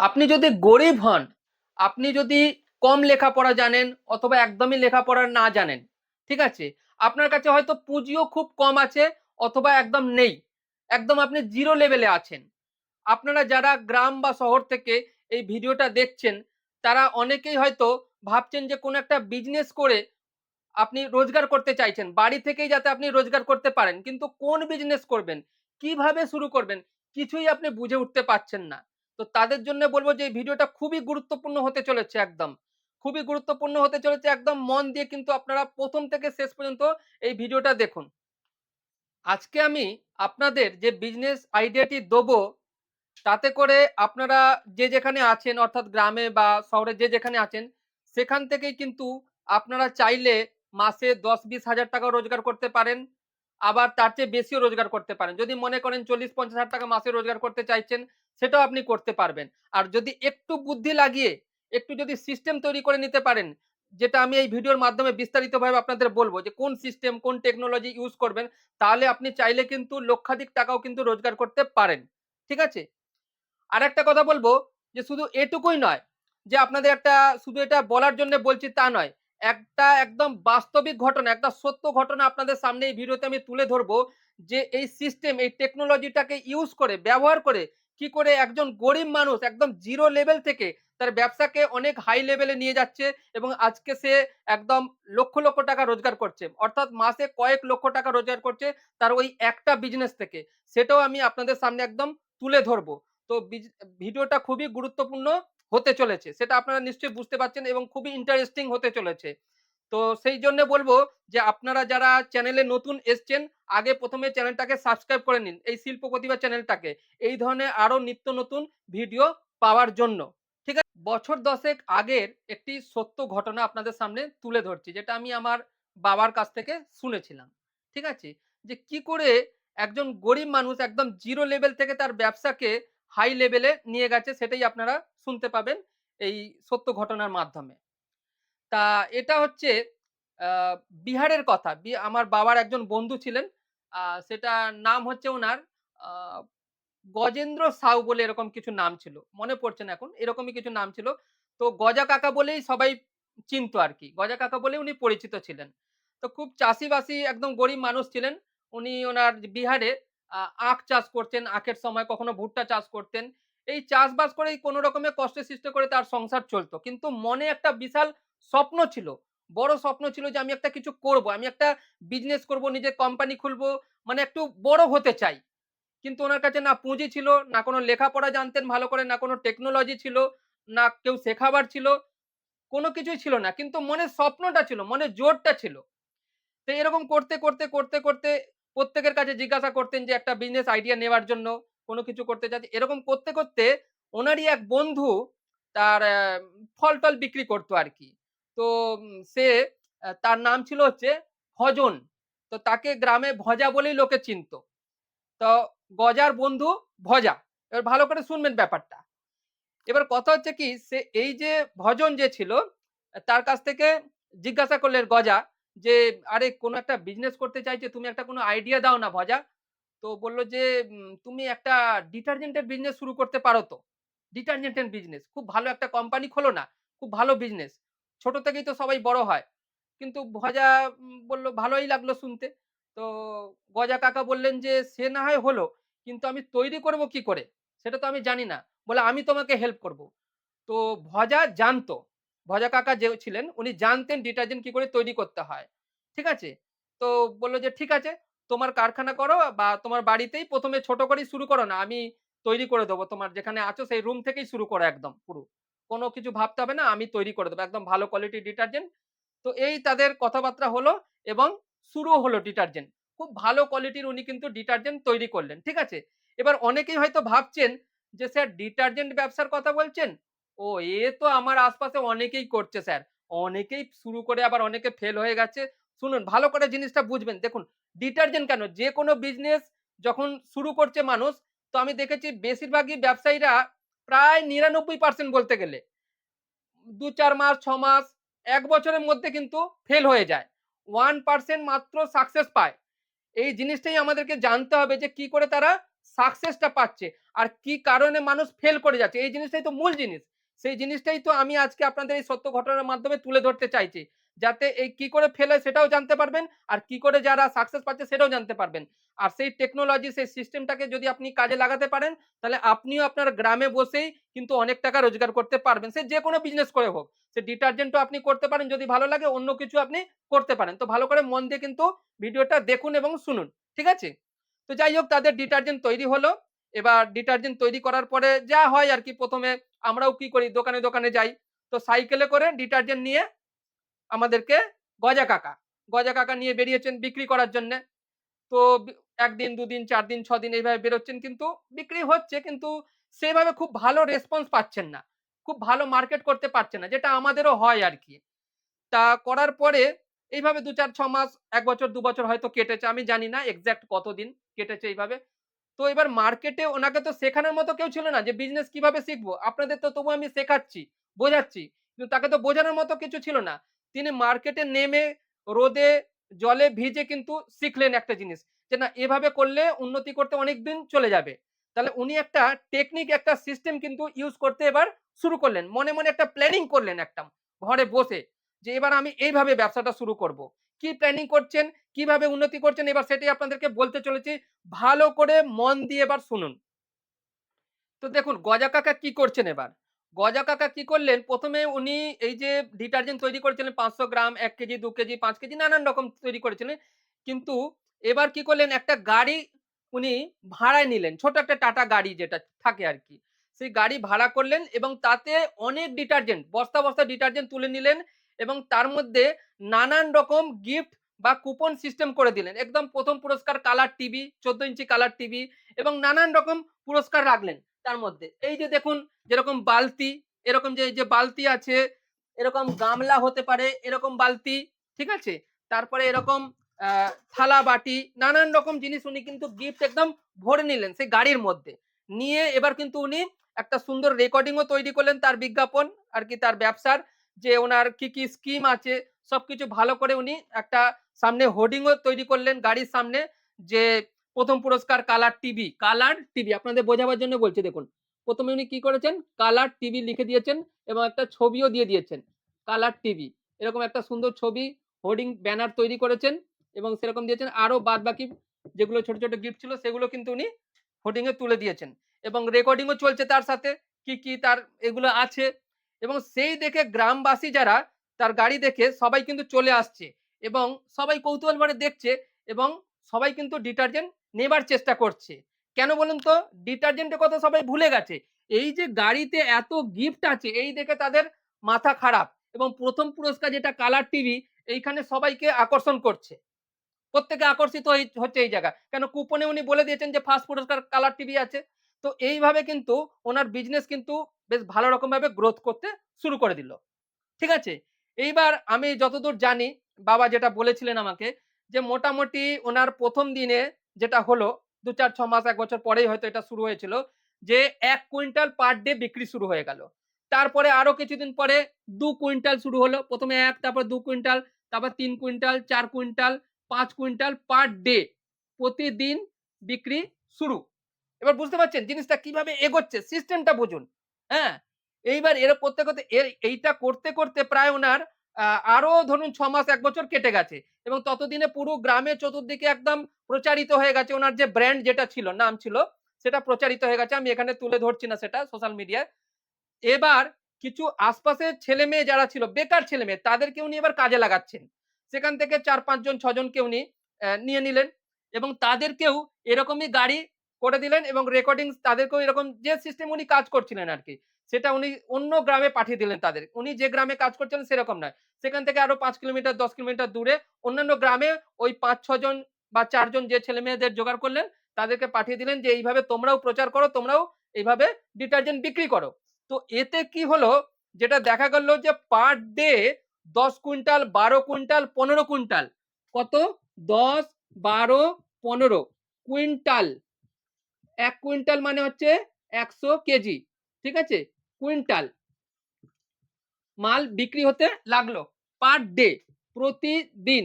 আপনি যদি গরিব হন, আপনি যদি কম লেখাপড়া জানেন অথবা একদমই লেখাপড়া না জানেন, ঠিক আছে? আপনার কাছে হয়তো পুঁজিও খুব কম আছে অথবা একদম নেই। একদম আপনি জিরো লেভেলে আছেন। আপনারা যারা গ্রাম বা শহর থেকে এই ভিডিওটা দেখছেন, তারা অনেকেই হয়তো ভাবছেন যে কোনো একটা বিজনেস করে আপনি রোজগার করতে চাইছেন, বাড়ি থেকেই যাতে আপনি রোজগার করতে পারেন, কিন্তু কোন বিজনেস করবেন? কীভাবে শুরু করবেন? কিছুই আপনি বুঝে উঠতে পারছেন না। তো তাদের জন্য বলব যে ভিডিওটা খুবই গুরুত্বপূর্ণ হতে চলেছে একদম। খুবই গুরুত্বপূর্ণ হতে চলেছে একদম মন দিয়ে কিন্তু আপনারা প্রথম থেকে শেষ পর্যন্ত এই ভিডিওটা দেখুন। আজকে আমি আপনাদের যে বিজনেস আইডিয়াটি দেবো, তাতে করে আপনারা যে যেখানে আছেন, অর্থাৎ গ্রামে বা শহরে যে যেখানে আছেন, সেখান থেকেই কিন্তু আপনারা চাইলে মাসে দশ বিশ হাজার টাকা রোজগার করতে পারেন। আবার তার চেয়ে বেশিও রোজগার করতে পারেন। যদি মনে করেন চল্লিশ, পঞ্চাশ হাজার টাকা মাসে রোজগার করতে চাইছেন, সেটাও আপনি করতে পারবেন। আর যদি একটু বুদ্ধি লাগিয়ে, একটু যদি সিস্টেম তৈরি করে নিতে পারেন, যেটা আমি এই ভিডিওর মাধ্যমে বিস্তারিতভাবে আপনাদের বলব যে কোন সিস্টেম কোন টেকনোলজি ইউজ করবেন, তাহলে আপনি চাইলে কিন্তু লক্ষাধিক টাকাও কিন্তু রোজগার করতে পারেন। ঠিক আছে? আর একটা কথা বলব যে শুধু এটুকুই নয়, যে আপনাদের একটা, শুধু এটা বলার জন্য বলছি তা নয় একটা একদম বাস্তবিক ঘটনা, একটা সত্য ঘটনা আপনাদের সামনে এই ভিডিওতে আমি তুলে ধরবো যে এই সিস্টেম এই টেকনোলজিটাকে ইউজ করে, ব্যবহার করে কি করে একজন গরিব মানুষ একদম জিরো লেভেল থেকে তার ব্যবসাকে অনেক হাই লেভেলে নিয়ে যাচ্ছে এবং আজকে সে একদম লক্ষ লক্ষ টাকা রোজগার করছে। অর্থাৎ মাসে কয়েক লক্ষ টাকা রোজগার করছে তার ওই একটা বিজনেস থেকে। সেটাও আমি আপনাদের সামনে একদম তুলে ধরবো। তো ভিডিওটা খুবই গুরুত্বপূর্ণ। হতে চলেছে। সেটা আপনারা নিশ্চয়ই বুঝতে পারছেন এবং খুবই ইন্টারেস্টিং হতে চলেছে। তো সেই জন্য বলব যে আপনারা যারা চ্যানেলে নতুন এসছেন, আগে প্রথমে চ্যানেলটাকে সাবস্ক্রাইব করে নিন, এই শিল্প প্রতিভা চ্যানেলটাকে এই ধরনের আরও নিত্য নতুন ভিডিও পাওয়ার জন্য। ঠিক আছে? বছর দশেক আগের একটি সত্য ঘটনা আপনাদের সামনে তুলে ধরছি, যেটা আমি আমার বাবার কাছ থেকে শুনেছিলাম। ঠিক আছে? যে কি করে একজন গরিব মানুষ একদম জিরো লেভেল থেকে তার ব্যবসাকে হাই লেভেলে নিয়ে গেছে, সেটাই আপনারা শুনতে পাবেন এই সত্য ঘটনার মাধ্যমে। তা এটা হচ্ছে বিহারের কথা। আমার বাবার একজন বন্ধু ছিলেন সেটা নাম হচ্ছে ওনার গজেন্দ্র সাউ বলে এরকম কিছু নাম ছিল। মনে পড়ছে না এখন, এরকমই কিছু নাম ছিল। তো গজা কাকা বলেই সবাই চিনত আর কি গজা কাকা বলে উনি পরিচিত ছিলেন। তো খুব চাষিবাসী, একদম গরিব মানুষ ছিলেন। উনি ওনার বিহারে আখ চাষ করতেন, আখের সময় কখনো ভুট্টা চাষ করতেন। এই চাষবাস করেই কোনো রকমের কষ্টে সৃষ্টি করে তার সংসার চলতো। কিন্তু মনে একটা বিশাল স্বপ্ন ছিল, বড় স্বপ্ন ছিল যে আমি একটা কিছু করব, আমি একটা বিজনেস করব, নিজের কোম্পানি খুলবো মানে একটু বড় হতে চাই। কিন্তু ওনার কাছে না পুঁজি ছিল, না কোনো লেখাপড়া জানতেন ভালো করে, না কোনো টেকনোলজি ছিল, না কেউ শেখাবার ছিল, কোনো কিছুই ছিল না। কিন্তু মনে স্বপ্নটা ছিল, মনে জোরটা ছিল। তো এরকম করতে করতে করতে করতে প্রত্যেকের কাছে জিজ্ঞাসা করতেন যে একটা বিজনেস আইডিয়া নেওয়ার জন্য কোনো কিছু করতে চাচ্ছে এরকম করতে করতে ওনারই এক বন্ধু তার ফল টল বিক্রি করতো আর কি। তো সে তার নাম ছিল হচ্ছে ভজন। তো তাকে গ্রামে ভজা বলেই লোকে চিনতো। তো গজার বন্ধু ভজা। এবার ভালো করে শুনবেন ব্যাপারটা। এবার কথা হচ্ছে কি, সে এই যে ভজন যে ছিল, তার কাছ থেকে জিজ্ঞাসা করলেন গজা যে, আরে, কোনো একটা বিজনেস করতে চাইছে তুমি একটা কোনো আইডিয়া দাও না ভজা। তো বলল যে তুমি একটা ডিটারজেন্টের বিজনেস শুরু করতে পারো তো। ডিটারজেন্টের বিজনেস খুব ভালো একটা কোম্পানি খোলো না, খুব ভালো বিজনেস ছোট থেকেই তো সবাই বড় হয়। কিন্তু ভজা বলল, ভালোই লাগল শুনতে। তো গজা কাকা বললেন যে, সে না হয় হলো, কিন্তু আমি তৈরি করব কি করে? সেটা তো আমি জানি না। বলে, আমি তোমাকে হেল্প করব। তো ভজা জানতো। ভজা কাকা যে ছিলেন, উনি জানতেন ডিটারজেন্ট কি করে তৈরি করতে হয়। ঠিক আছে? তো বলল যে, ঠিক আছে, তোমার কারখানা করো বা তোমার বাড়িতেই প্রথমে ছোট করেই শুরু করো না, আমি তৈরি করে দেবো। তোমার যেখানে আছো, সেই রুম থেকেই শুরু করো একদম, পুরো। কোনো কিছু ভাবতে হবে না, আমি তৈরি করে দেবো, একদম ভালো কোয়ালিটির ডিটারজেন্ট তো এই তাদের কথাবার্তা হলো এবং শুরু হলো ডিটারজেন্ট খুব ভালো কোয়ালিটির উনি কিন্তু ডিটারজেন্ট তৈরি করলেন, ঠিক আছে? এবার অনেকেই হয়তো ভাবছেন যে, স্যার ডিটারজেন্ট ব্যবসার কথা বলছেন? ও, এ তো আমার আশপাশে অনেকেই করছে স্যার। অনেকেই শুরু করে আবার অনেকে ফেল হয়ে গেছে। শুনুন, ভালো করে জিনিসটা বুঝবেন। দেখুন ডিটারজেন্ট কেন? যে কোনো বিজনেস যখন শুরু করছে মানুষ, তো আমি দেখেছি বেশিরভাগই ব্যবসায়ীরা প্রায় নিরানব্বই পার্সেন্ট বলতে গেলে। দু চার মাস, ছ মাস, এক বছরের মধ্যে কিন্তু ফেল হয়ে যায়। ওয়ান পার্সেন্ট মাত্র সাকসেস পায়। এই জিনিসটাই আমাদেরকে জানতে হবে যে কি করে তারা সাকসেসটা পাচ্ছে। আর কি কারণে মানুষ ফেল করে যাচ্ছে? এই জিনিসটাই তো মূল জিনিস। সেই জিনিসটাই তো আমি আজকে আপনাদের এই সত্য ঘটনার মাধ্যমে তুলে ধরতে চাইছি। যাতে এই কি করে ফেলে সেটাও জানতে পারবেন আর কি করে যারা সাকসেস পাচ্ছে সেটাও জানতে পারবেন। আর সেই টেকনোলজি সেই সিস্টেমটাকে যদি আপনি কাজে লাগাতে পারেন, তাহলে আপনিও আপনার গ্রামে বসেই কিন্তু অনেক টাকা রোজগার করতে পারবেন। সে যে কোনো বিজনেস করে হোক, সে ডিটারজেন্টও আপনি করতে পারেন, যদি ভালো লাগে অন্য কিছু আপনি করতে পারেন। তো ভালো করে মন দিয়ে কিন্তু ভিডিওটা দেখুন এবং শুনুন, ঠিক আছে? তো যাই হোক, তাদের ডিটারজেন্ট তৈরি হলো। এবার ডিটারজেন্ট তৈরি করার পরে যা হয় আর কি প্রথমে আমরাও কি করি? দোকানে দোকানে যাই। তো সাইকেলে করে ডিটারজেন্ট নিয়ে আমাদেরকে গজা কাকা গজা কাকা নিয়ে বেরিয়েছেন বিক্রি করার জন্য। তো একদিন, দুদিন চার দিন ছ দিন এইভাবে বেরোচ্ছেন কিন্তু বিক্রি হচ্ছে কিন্তু সেভাবে খুব ভালো রেসপন্স পাচ্ছেন না। খুব ভালো মার্কেট করতে পারছেন না, যেটা আমাদেরও হয় আর কি তা করার পরে এইভাবে দু চার, ছ মাস, এক বছর, দু বছর হয়তো কেটেছে, আমি জানি না এক্সাক্ট কতদিন কেটেছে এইভাবে। তো এবার মার্কেটে ওনাকে তো শেখানোর মতো কেউ ছিল না যে বিজনেস কীভাবে শিখব? আপনাদের তো তবু আমি শেখাচ্ছি, বোঝাচ্ছি। কিন্তু তাকে তো বোঝানোর মতো কিছু ছিল না। তিনি মার্কেটে নেমে রোদে, জলে ভিজে কিন্তু শিখলেন একটা জিনিস যে না, এভাবে করলে উন্নতি করতে অনেক দিন চলে যাবে। তাহলে উনি একটা টেকনিক একটা সিস্টেম কিন্তু ইউজ করতে এবার শুরু করলেন। মনে মনে একটা প্ল্যানিং করলেন একটা ঘরে বসে যে এবার আমি এইভাবে ব্যবসাটা শুরু করব। কি প্ল্যানিং করছেন? কীভাবে উন্নতি করছেন? এবার সেটাই আপনাদেরকে বলতে চলেছি। ভালো করে মন দিয়ে এবার শুনুন। তো দেখুন, গজা কাকা কি করছেন এবার? গজা কাকা কি করলেন? প্রথমে উনি এই যে ডিটারজেন্ট তৈরি করেছিলেন, পাঁচশো গ্রাম, এক কেজি, দু কেজি, পাঁচ কেজি, নানান রকম তৈরি করেছিলেন। কিন্তু এবার কি করলেন? একটা গাড়ি উনি ভাড়ায় নিলেন। ছোট একটা টাটা গাড়ি যেটা থাকে আর কি। সেই গাড়ি ভাড়া করলেন এবং তাতে অনেক ডিটারজেন্ট, বস্তা বস্তা ডিটারজেন্ট তুলে নিলেন এবং তার মধ্যে নানান রকম গিফট বা কুপন সিস্টেম করে দিলেন। একদম প্রথম পুরস্কার কালার টিভি, চোদ্দ ইঞ্চি কালার টিভি এবং নানান রকম পুরস্কার রাখলেন তার মধ্যে। এই যে দেখুন, যেরকম বালতি, এরকম যে যে বালতি আছে, এরকম গামলা হতে পারে, এরকম বালতি, ঠিক আছে? তারপরে এরকম থালা বাটি, নানান রকম জিনিস উনি কিন্তু গিফট একদম ভরে নিলেন সেই গাড়ির মধ্যে। নিয়ে এবার কিন্তু উনি একটা সুন্দর রেকর্ডিংও তৈরি করলেন তার বিজ্ঞাপন আর কি তার ব্যবসার যে ওনার কি কি স্কিম আছে সবকিছু ভালো করে উনি একটা সামনে হোর্ডিংও তৈরি করলেন গাড়ির সামনে যে প্রথম পুরস্কার কালার টিভি কালার টিভি, আপনাদের বোঝাবার জন্য বলছি দেখুন। প্রথমে উনি কি করেছেন? কালার টিভি লিখে দিয়েছেন এবং একটা ছবিও দিয়ে দিয়েছেন, কালার টিভি। এরকম একটা সুন্দর ছবি, হোর্ডিং, ব্যানার তৈরি করেছেন এবং সেরকম দিয়েছেন। আরও বাদ বাকি যেগুলো ছোট ছোট গিফট ছিল সেগুলো কিন্তু উনি হোর্ডিং এ তুলে দিয়েছেন এবং রেকর্ডিংও চলছে তার সাথে, কি কি তার এগুলো আছে। এবং সেই দেখে গ্রামবাসী যারা তার গাড়ি দেখে সবাই কিন্তু চলে আসছে এবং সবাই কৌতূহল ভরে দেখছে এবং সবাই কিন্তু ডিটারজেন্ট নেবার চেষ্টা করছে। কেন বলুন তো? ডিটারজেন্টের কথা সবাই ভুলে গেছে। এই যে গাড়িতে এত গিফট আছে, এই দেখে তাদের মাথা খারাপ এবং প্রথম পুরস্কার যেটা কালার টিভি, এইখানে সবাইকে আকর্ষণ করছে। প্রত্যেকে আকর্ষিত হচ্ছে এই জায়গা কেন কুপনে উনি বলে দিয়েছেন যে ফার্স্ট পুরস্কার কালার টিভি আছে। তো এইভাবে কিন্তু ওনার বিজনেস কিন্তু বেশ ভালো রকম ভাবে গ্রোথ করতে শুরু করে দিল। ঠিক আছে? এইবার আমি যতদূর জানি, বাবা যেটা বলেছিলেন আমাকে যে মোটামুটি ওনার প্রথম দিনে যেটা হলো, দু চার, ছ মাস, এক বছর পরেই হয়তো এটা শুরু হয়েছিল, যে এক কুইন্টাল পার ডে বিক্রি শুরু হয়ে গেল। তারপরে আরও কিছুদিন পরে দু কুইন্টাল শুরু হলো, প্রথমে এক, তারপর দু কুইন্টাল, তারপর তিন কুইন্টাল, চার কুইন্টাল, পাঁচ কুইন্টাল পার ডে প্রতিদিন বিক্রি শুরু। এবার বুঝতে পারছেন জিনিসটা কীভাবে এগোচ্ছে? সিস্টেমটা বুঝুন। হ্যাঁ? এইবার এর করতে করতে এইটা করতে করতে প্রায় ওনার আরও ধরুন ছ মাস, এক বছর কেটে গেছে। এবং ততদিনে পুরো গ্রামে চতুর্দিকে একদম প্রচারিত হয়ে গেছে ওনার যে ব্র্যান্ড যেটা ছিল, নাম ছিল, সেটা প্রচারিত হয়ে গেছে। আমি এখানে তুলে ধরছি না সেটা সোশ্যাল মিডিয়ায় এবার কিছু আশপাশের ছেলে মেয়ে যারা ছিল, বেকার ছেলে মেয়ে, তাদেরকে উনি এবার কাজে লাগাচ্ছেন। সেখান থেকে চার পাঁচজন ছজনকে উনি নিয়ে নিলেন। এবং তাদেরকেও এরকমই গাড়ি করে দিলেন এবং রেকর্ডিং তাদেরকেও এরকম যে সিস্টেম উনি কাজ করছিলেন আর কি। সেটা উনি অন্য গ্রামে পাঠিয়ে দিলেন তাদের। উনি যে গ্রামে কাজ করছিলেন সেরকম নয়। সেখান থেকে আরও পাঁচ কিলোমিটার, দশ কিলোমিটার দূরে অন্যান্য গ্রামে ওই পাঁচ ছজন বা চারজন যে ছেলে মেয়েদের জোগাড় করলেন, তাদেরকে পাঠিয়ে দিলেন যে এইভাবে তোমরাও প্রচার করো, তোমরাও এইভাবে ডিটারজেন্ট বিক্রি করো। তো এতে কি হলো, যেটা দেখা গেল যে পার ডে দশ কুইন্টাল, বারো কুইন্টাল, পনেরো কুইন্টাল। কত? দশ, বারো, পনেরো কুইন্টাল। এক কুইন্টাল মানে হচ্ছে একশো কেজি। ঠিক আছে? কুইন্টাল মাল বিক্রি হতে লাগল পার ডে প্রতিদিন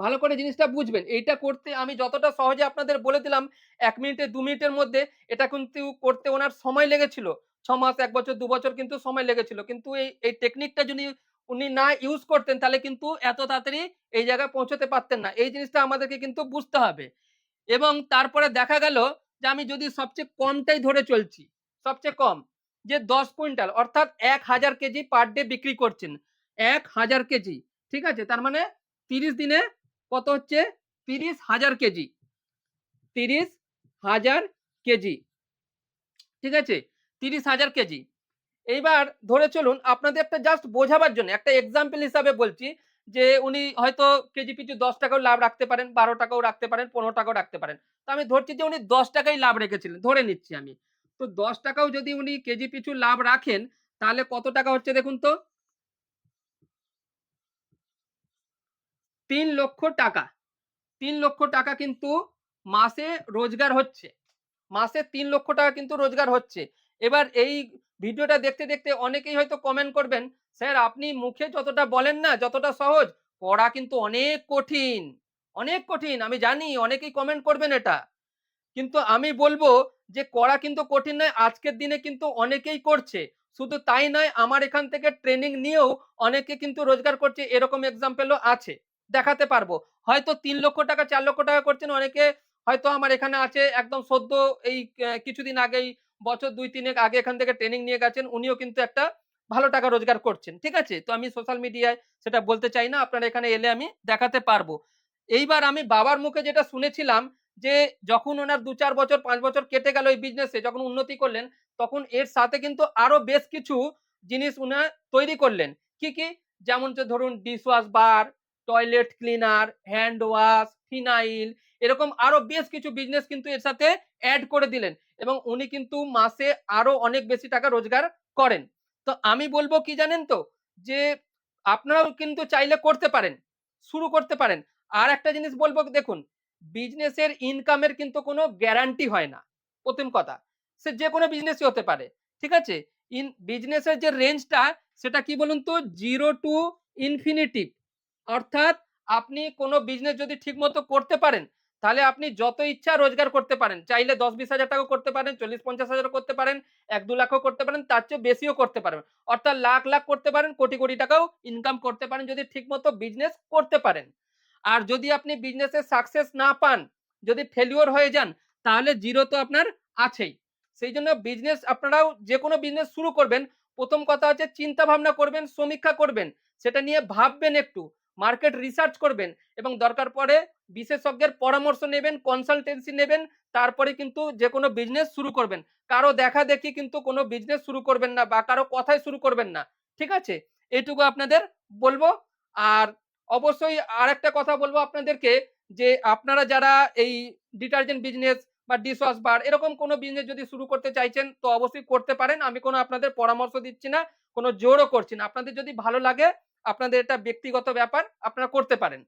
ভালো করে জিনিসটা বুঝবেন। এইটা করতে আমি যতটা সহজে আপনাদের বলে দিলাম এক মিনিটে দু মিনিটের মধ্যে এটা কিন্তু করতে ওনার সময় লেগেছিল। ছ মাস, এক বছর, দু বছর কিন্তু সময় লেগেছিল। কিন্তু এই, এই টেকনিকটা যদি উনি না ইউজ করতেন তাহলে কিন্তু এত তাড়াতাড়ি এই জায়গায় পৌঁছতে পারতেন না। এই জিনিসটা আমাদেরকে কিন্তু বুঝতে হবে। এবং তারপরে দেখা গেল যে আমি যদি সবচেয়ে কমটাই ধরে চলছি, সবচেয়ে কম যে ১০ কুইন্টাল অর্থাৎ ১০০০ কেজি পার ডে বিক্রি করছেন। ১০০০ কেজি। ঠিক আছে? তার মানে ৩০ দিনে কত হচ্ছে? ৩০,০০০ কেজি। ৩০,০০০ কেজি। ঠিক আছে? ৩০,০০০ কেজি। এইবার ধরে চলুন আপনাদের একটা জাস্ট বোঝাবার জন্য একটা এক্সাম্পল হিসাবে বলছি যে উনি হয়তো কেজি পিছু ১০ টাকাও লাভ রাখতে পারেন, ১২ টাকাও রাখতে পারেন, ১৫ টাকাও রাখতে পারেন। তো আমি ধরছি যে উনি ১০ টাকাই লাভ রেখেছিলেন। ধরে নিচ্ছি আমি। তো ১০ টাকাও যদি উনি কেজি পিছু লাভ রাখেন তাহলে কত টাকা হচ্ছে দেখুন তো? তিন লক্ষ টাকা। তিন লক্ষ টাকা কিন্তু মাসে রোজগার হচ্ছে। মাসে তিন লক্ষ টাকা কিন্তু রোজগার হচ্ছে। এবার এই ভিডিওটা দেখতে, দেখতে অনেকেই হয়তো কমেন্ট করবেন, "স্যার আপনি মুখে যতটা বলেন না যতটা সহজ, করা কিন্তু অনেক কঠিন, অনেক কঠিন। আমি জানি অনেকেই কমেন্ট করবেন এটা। কিন্তু আমি বলব যে করা কিন্তু কঠিন নয়। আজকের দিনে কিন্তু অনেকেই করছে। শুধু তাই নয়, আমার এখান থেকে ট্রেনিং নিয়েও অনেকে কিন্তু রোজগার করছে। এরকম এক্সাম্পলও আছে। দেখাতে পারব। হয়তো তিন লক্ষ টাকা, চার লক্ষ টাকা করছেন, অনেকে হয়তো আমার এখানে আছে একদম সদ্য এই কিছুদিন আগেই, বছর ২-৩ এক আগে এখান থেকে ট্রেনিং নিয়ে গেছেন। উনিও কিন্তু একটা ভালো টাকা রোজগার করছেন। ঠিক আছে? তো আমি সোশ্যাল মিডিয়ায় সেটা বলতে চাই না। আপনারা এখানে এলে আমি দেখাতে পারব। এইবার আমি বাবার মুখে যেটা শুনেছিলাম যে যখন ওনার ২-৪ বছর পাঁচ বছর কেটে গেল এই বিজনেসে যখন উন্নতি করলেন, তখন এর সাথে কিন্তু আরও বেশ কিছু জিনিস উনার তৈরি করলেন। কি, কি? যেমন যে ধরুন dishwash bar, toilet cleaner, hand wash, phenyl এরকম আরও বেশ কিছু বিজনেস কিন্তু এর সাথে অ্যাড করে দিলেন এবং উনি কিন্তু মাসে আরও অনেক বেশি টাকা রোজগার করেন। তো আমি বলব কি জানেন তো? যে আপনারাও কিন্তু চাইলে করতে পারেন। শুরু করতে পারেন। আর একটা জিনিস বলব দেখুন, বিজনেসের ইনকামের কিন্তু কোনো গ্যারান্টি হয় না। প্রথম কথা। সে যেকোনো বিজনেসই হতে পারে। ঠিক আছে? ইন বিজনেসের যে রেঞ্জটা সেটা কি বলুন তো? Zero to infinity. অর্থাৎ আপনি কোনো বিজনেস যদি ঠিকমতো করতে পারেন, তাহলে আপনি যত ইচ্ছা রোজগার করতে পারেন। চাইলে দশ বিশ হাজার টাকাও করতে পারেন, ৪০-৫০ হাজারও করতে পারেন, ১-২ লাখও করতে পারেন, তার চেয়ে বেশিও করতে পারবেন। অর্থাৎ লাখ, লাখ করতে পারেন, কোটি, কোটি টাকাও ইনকাম করতে পারেন যদি ঠিকমতো বিজনেস করতে পারেন। আর যদি আপনি বিজনেসে সাকসেস না পান, যদি ফেলিওর হয়ে যান, তাহলে জিরো তো আপনার আছেই। সেই জন্য বিজনেস আপনারাও যে কোনো বিজনেস শুরু করবেন, প্রথম কথা হচ্ছে চিন্তা ভাবনা করবেন, সমীক্ষা করবেন। সেটা নিয়ে ভাববেন একটু। মার্কেট রিসার্চ করবেন এবং দরকার পড়ে বিশেষজ্ঞের পরামর্শ নেবেন, কনসালটেন্সি নেবেন। তারপরে কিন্তু যে কোনো বিজনেস শুরু করবেন। কারও দেখাদেখি কিন্তু কোনো বিজনেস শুরু করবেন না বা কারও কথায় শুরু করবেন না। ঠিক আছে? এটুকু আপনাদের বলব আর অবশ্যই আর একটা কথা বলব আপনাদেরকে যে আপনারা যারা এই ডিটারজেন্ট বিজনেস বা ডিশওয়াশ বার এরকম কোনো বিজনেস যদি শুরু করতে চাইছেন তো অবশ্যই করতে পারেন। আমি কোনো আপনাদের পরামর্শ দিচ্ছি না, কোনো জোরও করছি না। আপনাদের যদি ভালো লাগে আপনাদের এটা ব্যক্তিগত ব্যাপার, আপনারা করতে পারেন।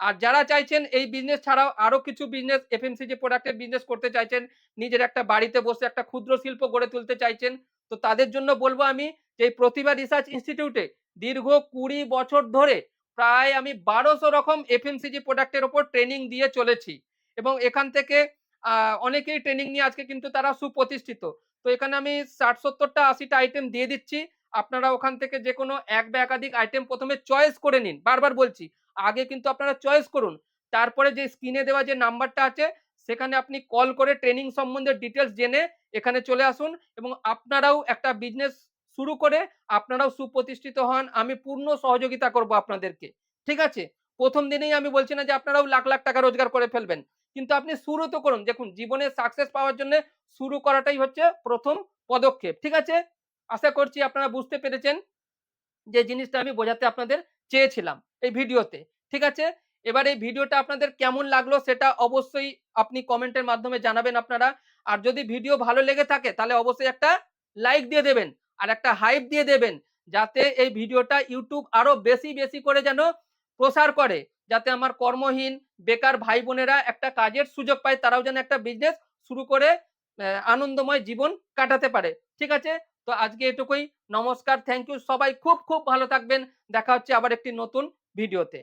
আর যারা চাইছেন এই বিজনেস ছাড়াও আরও কিছু বিজনেস এফএমসিজি প্রোডাক্টের বিজনেস করতে চাইছেন, নিজের একটা বাড়িতে বসে একটা ক্ষুদ্র শিল্প গড়ে তুলতে চাইছেন, তো তাদের জন্য বলব আমি যে প্রতিভা রিসার্চ ইনস্টিটিউটে দীর্ঘ ২০ বছর ধরে প্রায় আমি বারোশো রকম এফএমসিজি প্রোডাক্টের ওপর ট্রেনিং দিয়ে চলেছি এবং এখান থেকে অনেকেই ট্রেনিং নিয়ে আজকে কিন্তু তারা সুপ্রতিষ্ঠিত। তো এখানে আমি ষাট সত্তরটা আশিটা আইটেম দিয়ে দিচ্ছি। আপনারা ওখান থেকে যে কোনো এক বা একাধিক আইটেম প্রথমে চয়েস করে নিন। বারবার বলছি। আগে কিন্তু আপনারা চয়েস করুন। তারপরে যে স্ক্রিনে দেওয়া যে নাম্বারটা আছে, সেখানে আপনি কল করে ট্রেনিং সম্বন্ধে ডিটেলস জেনে এখানে চলে আসুন এবং আপনারাও একটা বিজনেস শুরু করে আপনারাও সুপ্রতিষ্ঠিত হন। আমি পূর্ণ সহযোগিতা করব আপনাদেরকে। ঠিক আছে? প্রথম দিনেই আমি বলছি না যে আপনারাও লাখ, লাখ টাকা রোজগার করে ফেলবেন। কিন্তু আপনি শুরু তো করুন। দেখুন জীবনে সাকসেস পাওয়ার জন্যে শুরু করাটাই হচ্ছে প্রথম পদক্ষেপ। ঠিক আছে? আশা করছি আপনারা বুঝতে পেরেছেন যে জিনিসটা আমি বোঝাতে আপনাদের চেয়েছিলাম এই ভিডিওতে। ঠিক আছে? এবার এই ভিডিওটা আপনাদের কেমন লাগল সেটা অবশ্যই আপনি কমেন্টের মাধ্যমে জানাবেন আপনারা। আর যদি ভিডিও ভালো লেগে থাকে তাহলে অবশ্যই একটা লাইক দিয়ে দেবেন। আর একটা হাইপ দিয়ে দেবেন। যাতে এই ভিডিওটা ইউটিউব আরও বেশি, বেশি করে যেন প্রসার করে। যাতে আমার কর্মহীন বেকার ভাই-বোনেরা একটা কাজের সুযোগ পায়। তারাও যেন একটা বিজনেস শুরু করে আনন্দময় জীবন কাটাতে পারে। ঠিক আছে? তো আজকে এটুকুই। নমস্কার, থ্যাংক ইউ। সবাই খুব, খুব ভালো থাকবেন। দেখা হচ্ছে আবার একটি নতুন ভিডিওতে।